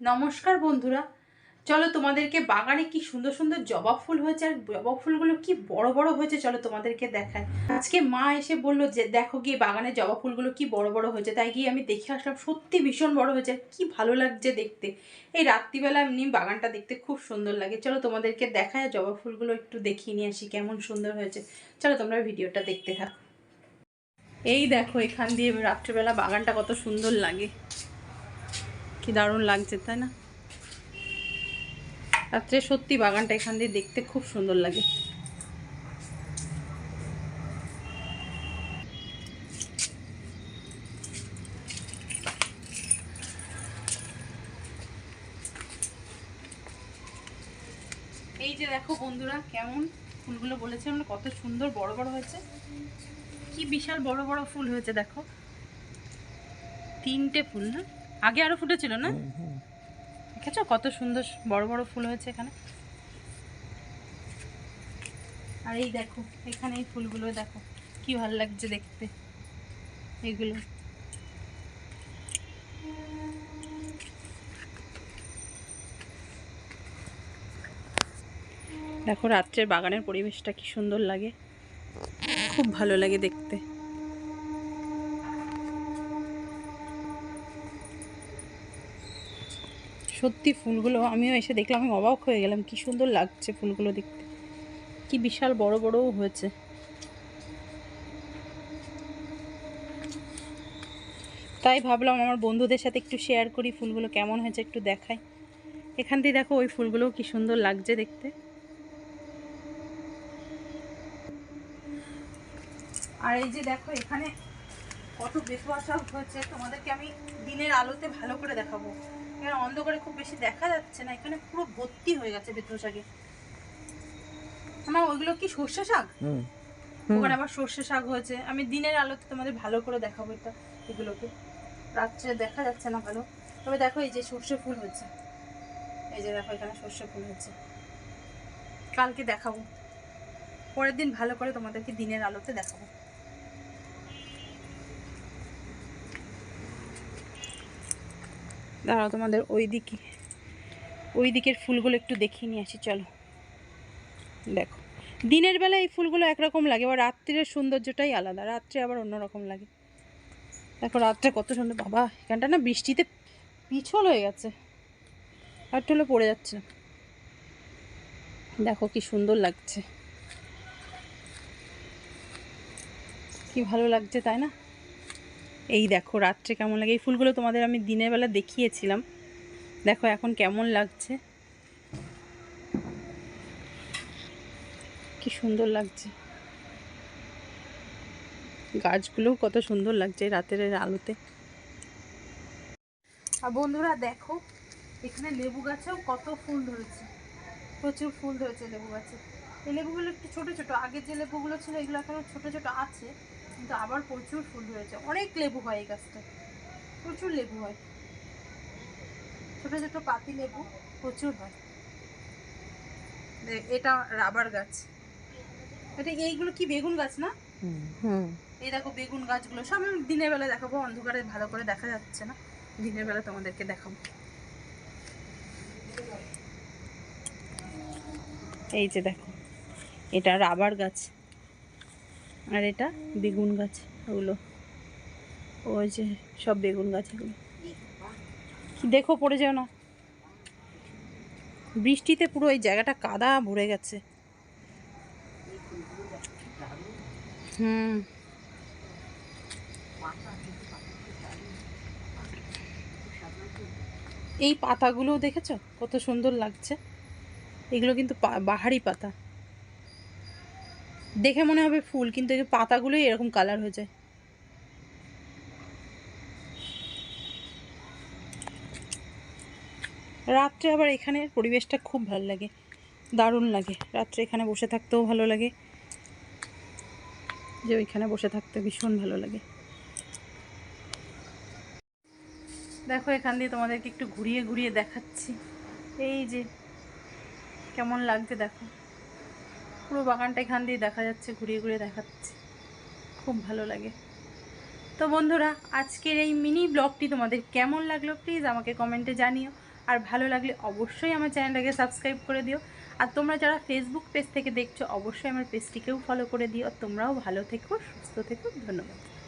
নমস্কার বন্ধুরা। চলো তোমাদেরকে বাগানে কি সুন্দর সুন্দর জবা ফুল হয়েছে আর জবা ফুলগুলো কি বড় বড় হয়েছে চলো তোমাদেরকে দেখায় আজকে মা এসে বলল যে, দেখো গিয়ে বাগানে জবা ফুলগুলো কি বড় বড় হয়েছে। তাই গিয়ে আমি দেখে আসলাম, সত্যি ভীষণ বড় হয়েছে। কি ভালো লাগছে দেখতে। এই রাত্রিবেলা এমনি বাগানটা দেখতে খুব সুন্দর লাগে। চলো তোমাদেরকে দেখায় জবা ফুলগুলো একটু দেখিয়ে নিয়ে আসি কেমন সুন্দর হয়েছে। চলো তোমরা ভিডিওটা দেখতে থাকো। এই দেখো এখান দিয়ে রাত্রিবেলা বাগানটা কত সুন্দর লাগে। কি দারুণ লাগছে, তাই না? রাত্রে সত্যি বাগানটা এখান দিয়ে দেখতে খুব সুন্দর লাগে। এই যে দেখো বন্ধুরা, কেমন ফুলগুলো বলেছে না কত সুন্দর বড় বড় হয়েছে। কি বিশাল বড় বড় ফুল হয়েছে, দেখো। তিনটে ফুল না আগে আরও ফুটেছিল না? দেখেছ? কত সুন্দর বড় বড় ফুল হয়েছে এখানে। আর এই দেখো এখানে এই ফুলগুলো দেখো কি ভালো লাগছে দেখতে। এগুলো। দেখো রাত্রের বাগানের পরিবেশটা কি সুন্দর লাগে। খুব ভালো লাগে দেখতে। সত্যি ফুলগুলো, আমিও এসে দেখলাম, আমি অবাক হয়ে গেলাম, কি সুন্দর লাগছে ফুলগুলো দেখতে। কি বিশাল বড় বড়ও হয়েছে। তাই ভাবলাম আমার বন্ধুদের সাথে একটু শেয়ার করি, ফুলগুলো কেমন হয়েছে একটু দেখাই। এখান দিয়ে দেখো ওই ফুলগুলোও কি সুন্দর লাগছে দেখতে। আর এই যে দেখো এখানে কত শাক হয়েছে? তোমাদেরকে আমি দিনের আলোতে ভালো করে দেখাবো। এখানে অন্ধকারে খুব বেশি দেখা যাচ্ছে না এখানে পুরো ভর্তি হয়ে গেছে বেতুয়া শাকে। আমার ওইগুলো কি সর্ষে শাক? ওখানে আবার সর্ষে শাক হয়েছে। আমি দিনের আলোতে তোমাদের ভালো করে দেখাবো এটা এগুলোকে। রাত্রে দেখা যাচ্ছে না ভালো। তবে দেখো এই যে সর্ষে ফুল হয়েছে। এই যে দেখো এখানে সর্ষে ফুল হয়েছে। কালকে দেখাবো। পরের দিন ভালো করে তোমাদেরকে দিনের আলোতে দেখাবো। দাঁড়াও তোমাদের ওই দিকে ওই দিকের ফুলগুলো একটু দেখিয়ে নিয়ে আসি, চলো। দেখো, দিনের বেলা এই ফুলগুলো একরকম লাগে, আবার রাত্রির সৌন্দর্যটাই আলাদা, রাত্রে আবার অন্যরকম লাগে। দেখো, রাত্রে কত সুন্দর, বাবা, এখানটা না বৃষ্টিতে পিছল হয়ে গেছে, আর টলে পড়ে যাচ্ছে দেখো, কি সুন্দর লাগছে। কি ভালো লাগছে, তাই না? এই দেখো রাত্রে কেমন লাগে? এই ফুলগুলো তোমাদের আমি দিনের বেলা দেখিয়েছিলাম। দেখো এখন কেমন লাগছে। কি সুন্দর লাগছে। গাছগুলোও কত সুন্দর লাগছে রাতের আলোতে। আর বন্ধুরা দেখো, এখানে লেবু গাছেও কত ফুল ধরেছে। প্রচুর ফুল ধরেছে লেবু গাছে। এই লেবুগুলো একটু ছোট ছোট। আগে যে লেবুগুলো ছিল, এগুলো এখনও ছোট ছোট আছে। কিন্তু আবার প্রচুর ফুল হয়েছে। অনেক লেবু হয় এই গাছটা। প্রচুর লেবু হয়। ছোট ছোট পাতি লেবু প্রচুর হয়। এটা রাবার গাছ। এটা এইগুলো কি বেগুন গাছ না? হুম। এই দেখো বেগুন গাছগুলো। সব আমি দিনের বেলা দেখাবো অন্ধকারে ভালো করে দেখা যাচ্ছে না। দিনের বেলা তোমাদেরকে দেখাবো। এই যে দেখো এটা রাবার গাছ। আর এটা বেগুন গাছ ওগুলো। ওই যে সব বেগুন গাছ এগুলো। দেখো, পড়ে যাও না। বৃষ্টিতে পুরো এই জায়গাটা কাদা ভরে গেছে। হুম। এই পাতাগুলো দেখেছ? কত সুন্দর লাগছে। এগুলো কিন্তু বাহারি পাতা। দেখে মনে হবে ফুল, কিন্তু এই পাতাগুলোই এরকম কালার হয়ে যায়। রাত্রে আবার এখানের পরিবেশটা খুব ভালো লাগে, দারুণ লাগে। রাত্রে এখানে বসে থাকতেও ভালো লাগে। যে ওইখানে বসে থাকতে ভীষণ ভালো লাগে। দেখো, এখান দিয়ে তোমাদেরকে একটু ঘুরিয়ে ঘুরিয়ে দেখাচ্ছি। এই যে, কেমন লাগছে দেখো। পুরো বাগানটা এখান দিয়ে দেখা যাচ্ছে, ঘুরিয়ে ঘুরিয়ে দেখাচ্ছে। খুব ভালো লাগে। তো বন্ধুরা, আজকের এই মিনি ব্লগটি তোমাদের কেমন লাগল প্লিজ আমাকে কমেন্টে জানিও। আর ভালো লাগলে অবশ্যই আমার চ্যানেলটাকে সাবস্ক্রাইব করে দিও। আর তোমরা যারা ফেসবুক পেজ থেকে দেখছ, অবশ্যই আমার পেজটিকেও ফলো করে দিও। আর তোমরাও ভালো থেকো, সুস্থ থেকো। ধন্যবাদ।